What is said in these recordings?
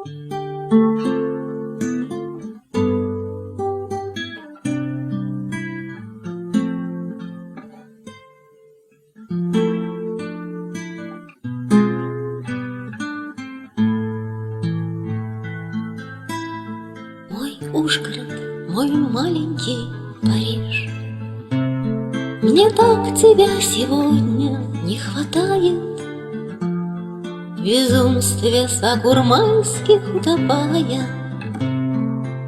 Мой Ужгород, мой маленький Париж. Мне так тебя сегодня не хватает В безумстве сакурмайских утопая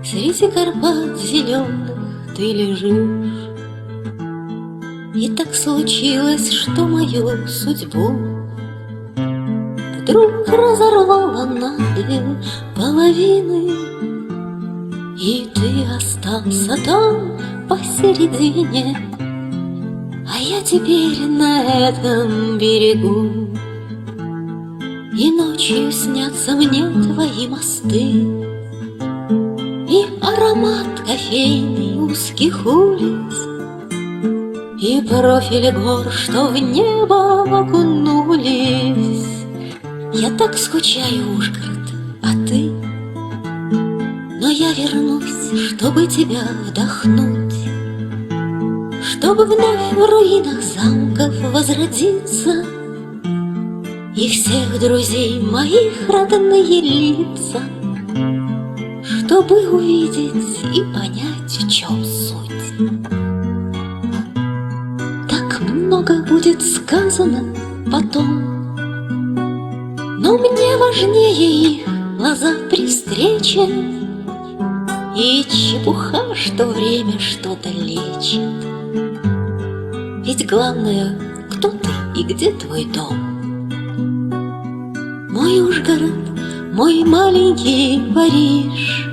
Среди Карпат зеленых ты лежишь И так случилось, что мою судьбу Вдруг разорвала на две половины и ты остался там посередине, А я теперь на этом берегу. И ночью снятся мне твои мосты, И аромат кофейный узких улиц, И профили гор, что в небо окунулись. Я так скучаю, Ужгород, а ты — но я вернусь, чтобы тебя вдохнуть, Чтобы вновь в руинах замков возродиться И всех друзей моих родные лица, Чтобы увидеть и понять, в чем суть. Так много будет сказано потом, Но мне важнее их глаза при встрече и чепуха, что время что-то лечит Ведь главное, кто ты и где твой дом Мой Ужгород, мой маленький Париж.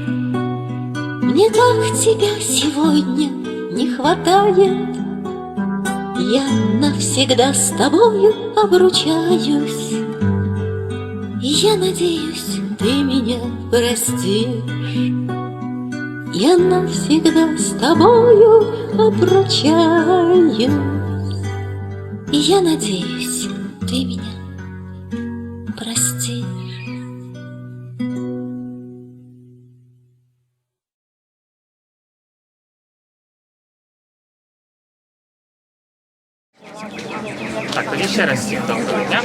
Мне так тебя сегодня не хватает. Я навсегда с тобою обручаюсь. Я надеюсь, ты меня простишь. Я навсегда с тобою обручаюсь. И я надеюсь, ты меня простишь Так, тоді ще раз всім доброго дня.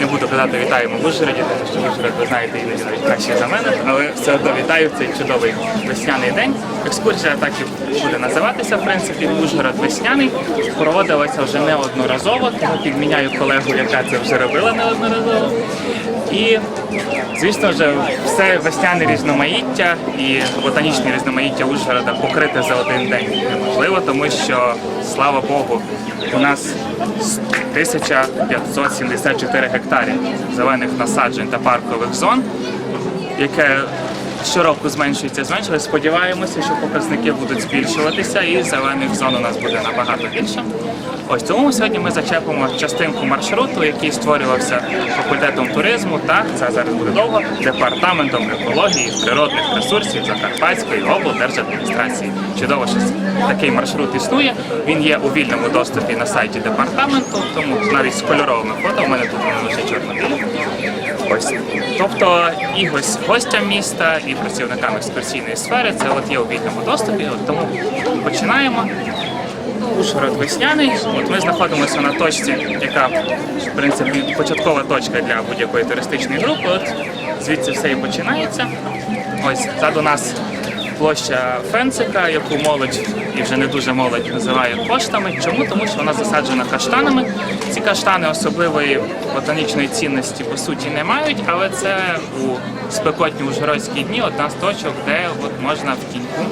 Не буду казати вітаємо в Ужгороді, тому що Ужгород, ви знаєте, іноді навіть краще за мене, але все одно вітаю в цей чудовий весняний день. Екскурсія так і буде називатися, в принципі, Ужгород весняний. Проводилася вже неодноразово, тому підміняю колегу, яка це вже робила неодноразово. І, звісно ж, все весняне різноманіття і ботанічне різноманіття Ужгорода покрите за один день неможливо, тому що, слава Богу, у нас 1574 гектарів зелених насаджень та паркових зон, яке щороку зменшується, зменшується. Сподіваємося, що показники будуть збільшуватися і зелених зон у нас буде набагато більше. Ось тому сьогодні ми зачепимо частинку маршруту, який створювався факультетом туризму та це зараз буде довго департаментом екології, природних ресурсів Закарпатської облдержадміністрації. Чудово, що такий маршрут існує. Він є у вільному доступі на сайті департаменту, тому навіть з кольоровими фото. У мене тут лише чорно-білі. Ось, тобто і гостям міста, і працівникам екскурсійної сфери це от є у вільному доступі. От тому починаємо. Ужгород весняний. От ми знаходимося на точці, яка в принципі початкова точка для будь-якої туристичної групи. От звідси все і починається. Ось ззаду нас площа Фенцика, яку молодь і вже не дуже молодь називає коштами. Чому? Тому що вона засаджена каштанами. Ці каштани особливої ботанічної цінності по суті не мають, але це у спекотні ужгородські дні одна з точок, де от можна в тіньку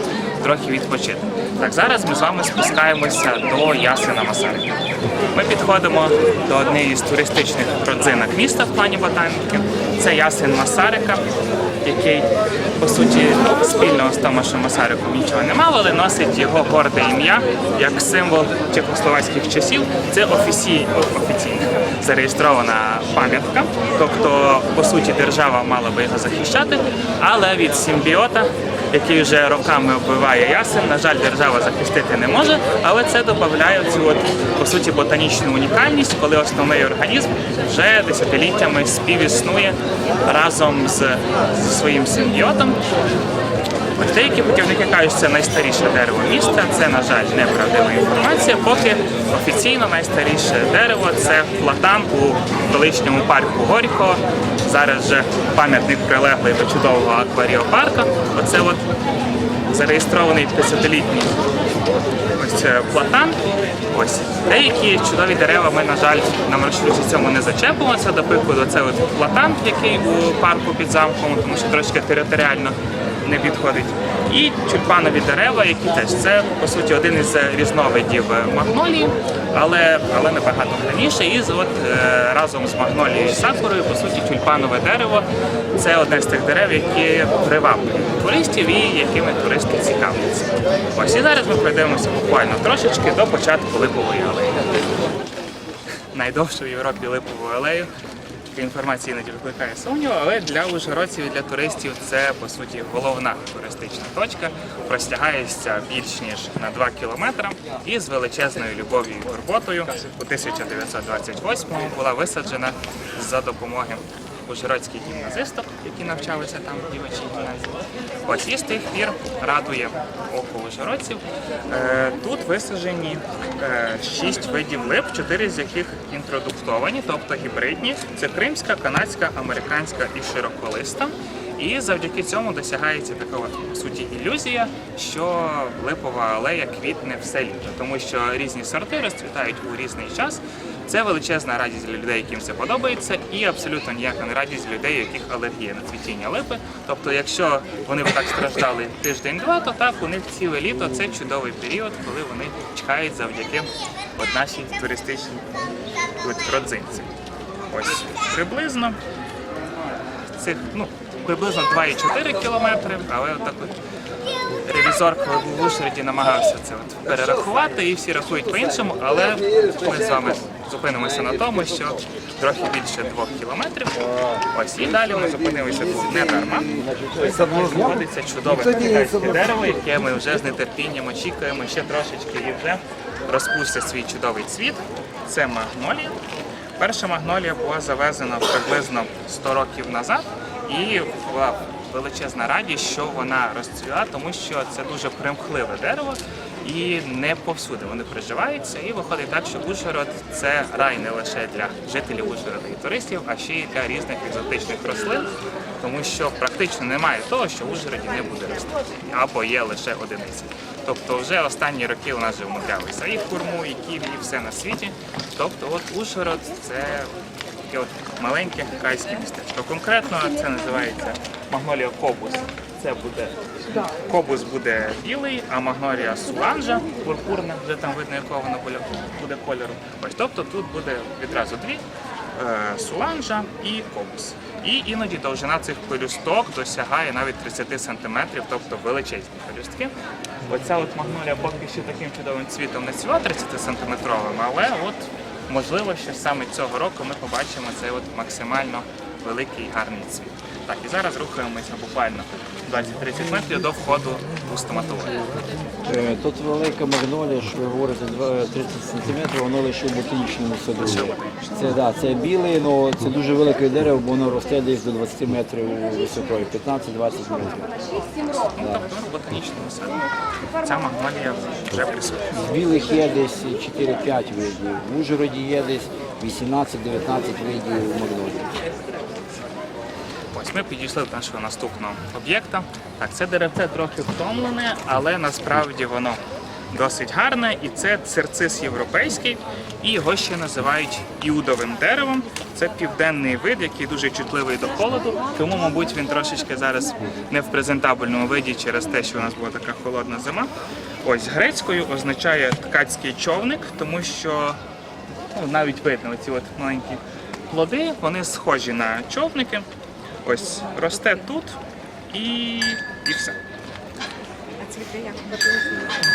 трохи відпочити. Так, зараз ми з вами спускаємося до Ясена Масарика. Ми підходимо до однієї з туристичних родзинок міста в плані ботаніки. Це Ясен Масарика, який по суті спільного з Томашем Масариком нічого не мав, але носить його горде ім'я як символ чехословацьких часів. Це офіційно зареєстрована пам'ятка. Тобто, по суті, держава мала би його захищати, але від симбіота який вже роками оббиває ясен. На жаль, держава захистити не може, але це додає цю от, по суті ботанічну унікальність, коли основний організм вже десятиліттями співіснує разом з, зі своїм симбіотом. Деякі путівники кажуть, що це найстаріше дерево міста. Це, на жаль, неправдива інформація. Поки офіційно найстаріше дерево це платан у колишньому парку Горького. Зараз вже пам'ятник прилеглий до чудового акваріопарка. Оце от зареєстрований 50-літній ось платан. Ось деякі чудові дерева ми, на жаль, на маршруті цьому не зачепилися. До прикладу, це от платан, який у парку під замком, тому що трошки територіально не підходить. І тюльпанові дерева, які теж це по суті один із різновидів магнолії, але, але набагато раніше. І от е, разом з магнолією і сакурою, по суті, тюльпанове дерево це одне з тих дерев, які приваблюють туристів і якими туристи цікавляться. Ось і зараз ми пройдемося буквально трошечки до початку липової алеї. Найдовшу в Європі липову алею. Така інформація іноді викликає сумнів, але для ужгородців і для туристів це по суті головна туристична точка. Простягається більш ніж на 2 кілометри і з величезною любов'ю і турботою у 1928-му була висаджена за допомоги ужгородських гімназисток, які навчалися там в дівочій гімназії. Ось з тих пір радує око ужгородців. Е, Тут висаджені е, шість видів лип, чотири з яких інтродуктовані, тобто гібридні. Це кримська, канадська, американська і широколиста. І завдяки цьому досягається така от, по суті ілюзія, що липова алея квітне все літо, тому що різні сорти розцвітають у різний час. Це величезна радість для людей, яким це подобається, і абсолютно ніяка не радість людей, яких алергія на цвітіння липи. Тобто, якщо вони б так страждали тиждень-два, то так у них ціле літо це чудовий період, коли вони чекають завдяки от нашій туристичній родзинці. Ось приблизно цих ну приблизно 2,4 кілометри, але от так от ревізор, в Ужгороді, намагався це от перерахувати, і всі рахують по-іншому, але ми з вами зупинимося на тому, що трохи більше двох кілометрів. Ось і далі ми зупинилися тут не дарма. Ось тут знаходиться чудове китайське дерево, яке ми вже з нетерпінням очікуємо ще трошечки і вже розпустить свій чудовий цвіт. Це магнолія. Перша магнолія була завезена приблизно 100 років назад і була величезна радість, що вона розцвіла, тому що це дуже примхливе дерево і не повсюди вони приживаються. І виходить так, що Ужгород це рай не лише для жителів Ужгорода і туристів, а ще й для різних екзотичних рослин, тому що практично немає того, що в Ужгороді не буде рости, або є лише одиниці. Тобто вже останні роки у нас вже вмудрялися і хурму, і ківі, і все на світі. Тобто, от Ужгород це таке от маленьке райське містечко. Конкретно це називається Магнолія Кобус. Це буде кобус буде білий, а магнолія суланжа пурпурна, вже там видно, якого вона буде- кольору. Ось тобто тут буде відразу дві е, суланжа і кобус. І іноді довжина цих пелюсток досягає навіть 30 сантиметрів, тобто величезні пелюстки. Оця от магнолія поки що таким чудовим цвітом не цвіла 30 сантиметровим, але от можливо, що саме цього року ми побачимо цей от максимально великий гарний цвіт. Так, і зараз рухаємося буквально 20-30 метрів до входу у стоматологію. Е, Тут велика магнолія, що ви говорите, 30 см, воно лише в ботанічному саду. Це, да, це білий, але це дуже велике дерево, бо воно росте десь до 20 метрів висотою, 15-20 метрів. Ну, тобто в ботанічному саду ця магнолія вже присутня. З білих є десь 4-5 видів. В Ужгороді є десь 18-19 видів магнолії. Ось ми підійшли до нашого наступного об'єкта. Так, це деревце трохи втомлене, але насправді воно досить гарне. І це цирцис європейський, і його ще називають іудовим деревом. Це південний вид, який дуже чутливий до холоду. Тому, мабуть, він трошечки зараз не в презентабельному виді через те, що у нас була така холодна зима. Ось грецькою означає ткацький човник, тому що ну, навіть видно оці от маленькі плоди, вони схожі на човники. Ось росте тут і, і все. А цвіти як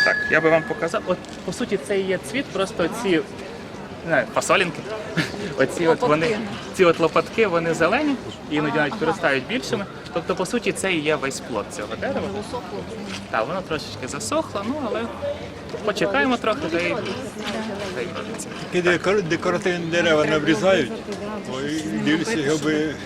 Так, я би вам показав. От по суті, це і є цвіт, просто ці не фасолінки. Оці от вони, ці от лопатки, вони зелені, іноді навіть виростають більшими. Тобто, по суті, це і є весь плод цього дерева. Так, воно трошечки засохло, ну але почекаємо трохи, та й. Такі декор- декоративні дерева не обрізають, дивлюся, його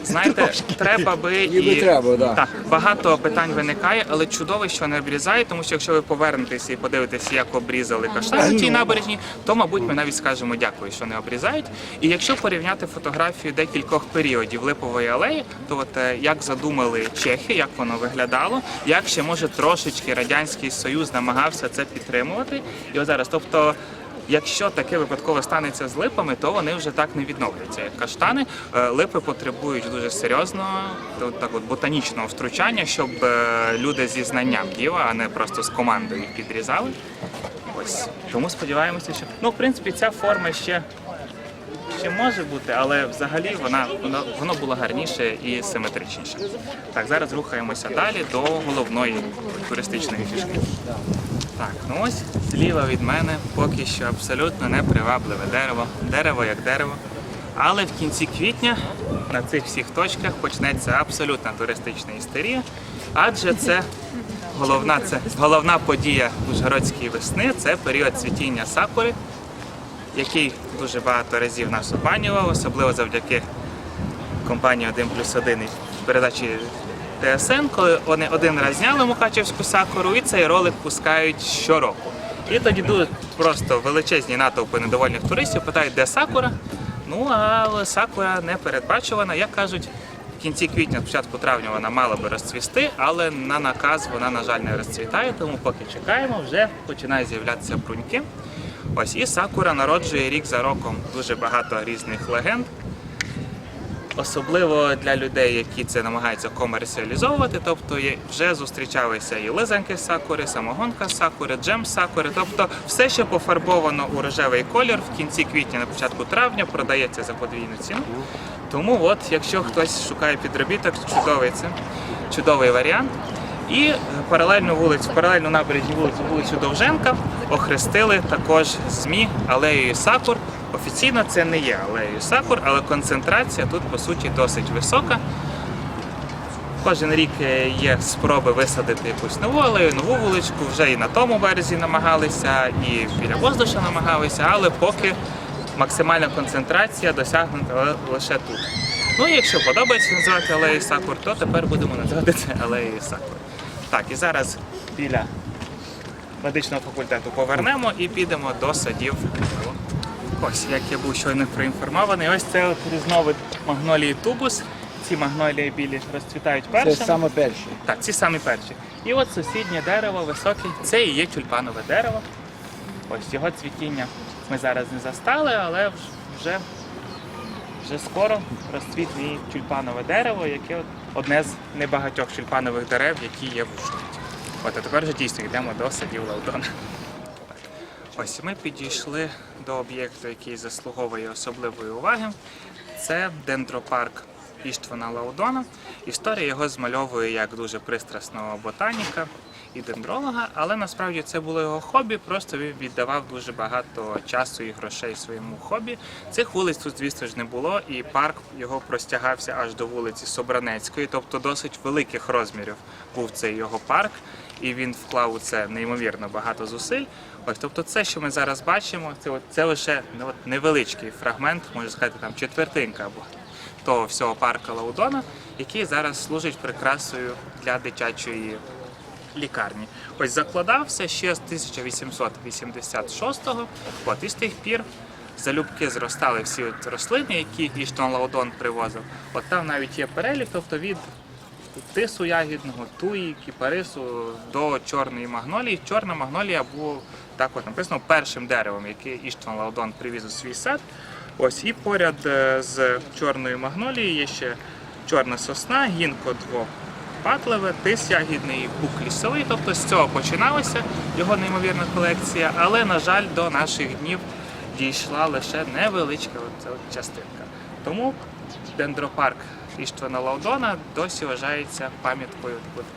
Знаєте, треба би і треба, да. так, багато питань виникає, але чудово, що не обрізає, тому що якщо ви повернетеся і подивитеся, як обрізали каштани на цій набережні, то мабуть ми навіть скажемо дякую, що не обрізають. І якщо порівняти фотографію декількох періодів липової алеї, то от е, як задумали чехи, як воно виглядало, як ще може трошечки радянський союз намагався це підтримувати. І от зараз, тобто. Якщо таке випадково станеться з липами, то вони вже так не відновляться. Як каштани, Е, липи потребують дуже серйозного так от ботанічного втручання, щоб е, люди зі знанням діла, а не просто з командою їх підрізали. Ось тому сподіваємося, що ну в принципі ця форма ще. Ще може бути, але взагалі вона воно, воно було гарніше і симетричніше. Так, зараз рухаємося далі до головної туристичної фішки. Так, ну ось зліва від мене поки що абсолютно непривабливе дерево. Дерево як дерево. Але в кінці квітня на цих всіх точках почнеться абсолютна туристична істерія, адже це головна, це головна подія Ужгородської весни, це період цвітіння сакури, який дуже багато разів нас обманював, особливо завдяки компанії 1 плюс 1 в передачі ТСН, коли вони один раз зняли Мукачевську сакуру і цей ролик пускають щороку. І тоді дуже просто величезні натовпи недовольних туристів питають, де сакура. Ну а сакура не передбачувана. Як кажуть, в кінці квітня, початку травня вона мала би розцвісти, але на наказ вона, на жаль, не розцвітає, тому поки чекаємо, вже починають з'являтися бруньки. Ось і сакура народжує рік за роком дуже багато різних легенд. Особливо для людей, які це намагаються комерціалізовувати, тобто вже зустрічалися і лизанки сакури, самогонка сакури, джем сакури, тобто все, що пофарбовано у рожевий колір в кінці квітня, на початку травня, продається за подвійну ціну. Тому, от, якщо хтось шукає підробіток, чудовий це чудовий варіант. І паралельну вулицю, паралельну набережні вулицю, вулицю Довженка охрестили також ЗМІ алеєю Сакур. Офіційно це не є алеєю Сакур, але концентрація тут по суті досить висока. Кожен рік е, є спроби висадити якусь нову алею, нову вуличку. Вже і на тому березі намагалися, і біля воздуша намагалися, але поки максимальна концентрація досягнута лише тут. Ну якщо подобається називати алеєю Сакур, то тепер будемо називати це алеєю Сакур. Так, і зараз біля медичного факультету повернемо і підемо до садів. Ось, як я був щойно проінформований, ось це от різновид магнолії тубус. Ці магнолії білі розцвітають Це саме перше. Так, ці самі перші. І от сусіднє дерево високе, це і є тюльпанове дерево. Ось його цвітіння ми зараз не застали, але вже, вже скоро розцвітне і тюльпанове дерево, яке одне з небагатьох тюльпанових дерев, які є в Ужгороді. От, а тепер вже дійсно йдемо до садів Лаудона. Ось ми підійшли до об'єкту, який заслуговує особливої уваги. Це дендропарк Іштвана Лаудона. Історія його змальовує як дуже пристрасного ботаніка і дендролога, але насправді це було його хобі, просто він віддавав дуже багато часу і грошей своєму хобі. Цих вулиць тут, звісно ж, не було, і парк його простягався аж до вулиці Собранецької, тобто досить великих розмірів був цей його парк, і він вклав у це неймовірно багато зусиль. Ось, тобто, це, що ми зараз бачимо, це, от, це лише ну, невеличкий фрагмент, можна сказати, там четвертинка або того всього парка Лаудона, який зараз служить прикрасою для дитячої лікарні. Ось закладався ще з 1886-го, от і з тих пір залюбки зростали всі от рослини, які Іштон Лаудон привозив. От там навіть є перелік, тобто від тису ягідного, туї, кіпарису до чорної магнолії. Чорна магнолія була так от написано першим деревом, яке Іштван Лаудон привіз у свій сад. Ось і поряд е, з чорною магнолією є ще чорна сосна, гінко двопатлеве, тис ягідний бук лісовий. Тобто з цього починалася його неймовірна колекція, але, на жаль, до наших днів дійшла лише невеличка от частинка. Тому дендропарк Іштвана Лаудона досі вважається пам'яткою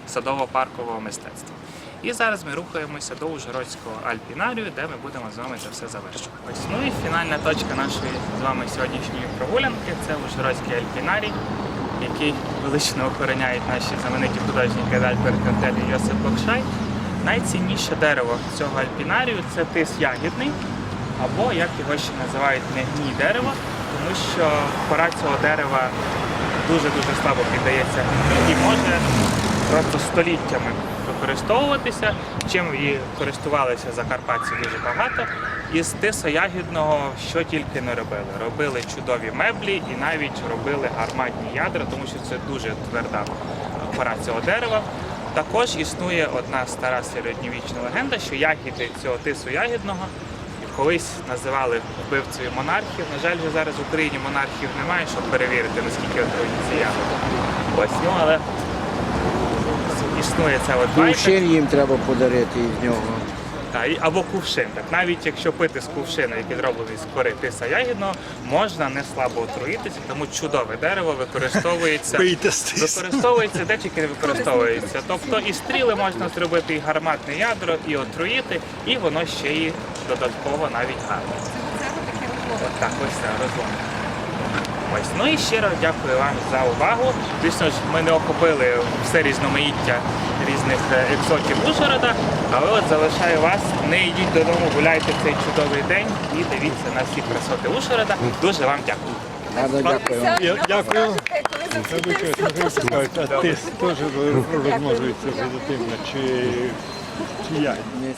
садово-паркового мистецтва. І зараз ми рухаємося до Ужгородського альпінарію, де ми будемо з вами це все завершувати. Ось ну і фінальна точка нашої з вами сьогоднішньої прогулянки це Ужгородський альпінарій, який велично охороняють наші знамениті художники Альберт Кантель і Йосип Бокшай. Найцінніше дерево цього альпінарію це тис ягідний, або як його ще називають не гній дерево, тому що кора цього дерева дуже-дуже слабо піддається і може просто століттями використовуватися, чим і користувалися закарпатці дуже багато. Із тиса ягідного що тільки не робили. Робили чудові меблі і навіть робили гарматні ядра, тому що це дуже тверда кора цього дерева. Також існує одна стара середньовічна легенда, що ягіди цього тису ягідного колись називали вбивцею монархів. На жаль, вже зараз в Україні монархів немає, щоб перевірити, наскільки отруйні ці ягоди. Ось, ну але існує це от байка. Кувшин їм треба подарити із нього. Та, і- або кувшин. Так навіть якщо пити з кувшина, який зроблений з кори тиса ягідного, можна не слабо отруїтися, тому чудове дерево використовується. Пийте з тису. Використовується де тільки не використовується. Тобто і стріли можна зробити, і гарматне ядро, і отруїти, і воно ще й додатково навіть гарне. От так, ось це розлом. Ось. Ну і щиро дякую вам за увагу. Звісно ж, ми не охопили все різноманіття різних екзотів Ужгорода, але от залишаю вас, не йдіть додому, гуляйте цей чудовий день і дивіться на всі красоти Ужгорода. Дуже вам дякую. Дякую. Я дякую. А тис теж розмножується вегетативно, чи, чи? Не